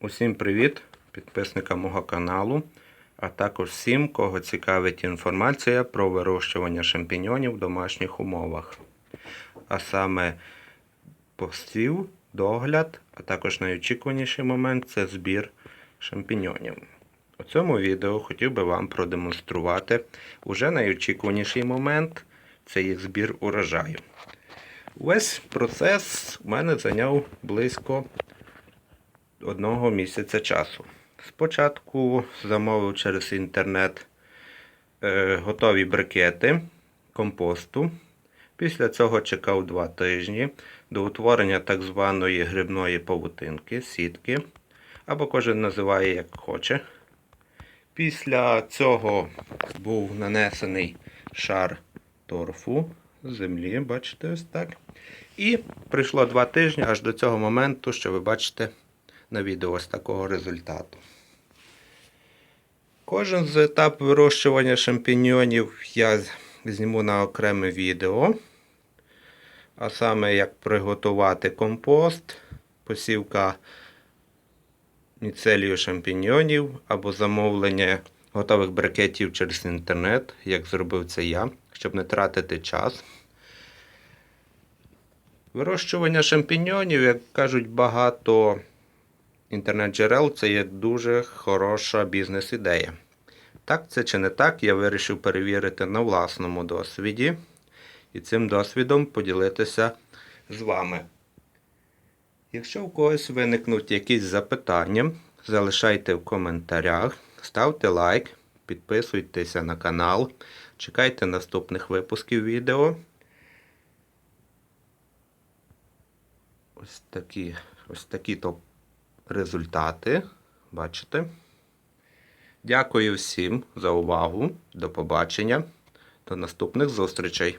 Усім привіт підписникам мого каналу, а також всім, кого цікавить інформація про вирощування шампіньонів в домашніх умовах. А саме посів, догляд, а також найочікуваніший момент це збір шампіньонів. У цьому відео хотів би вам продемонструвати уже найочікуваніший момент це їх збір урожаю. Весь процес у мене зайняв близько одного місяця часу. Спочатку замовив через інтернет е, готові брикети компосту. Після цього чекав два тижні до утворення так званої грибної павутинки, сітки, або кожен називає як хоче. Після цього був нанесений шар торфу землі, бачите, ось так. І прийшло два тижні аж до цього моменту, що ви бачите на відео з такого результату. Кожен з етап вирощування шампіньйонів я зніму на окреме відео. А саме як приготувати компост, посівка міцелію шампіньйонів або замовлення готових брикетів через інтернет, як зробив це я, щоб не тратити час. Вирощування шампіньйонів, як кажуть багато інтернет-джерел, це є дуже хороша бізнес-ідея. Так це чи не так, я вирішив перевірити на власному досвіді і цим досвідом поділитися з вами. Якщо у когось виникнуть якісь запитання, залишайте в коментарях, ставте лайк, підписуйтеся на канал, чекайте наступних випусків відео. Ось такі, ось такі то результати. Бачите? Дякую всім за увагу. До побачення. До наступних зустрічей.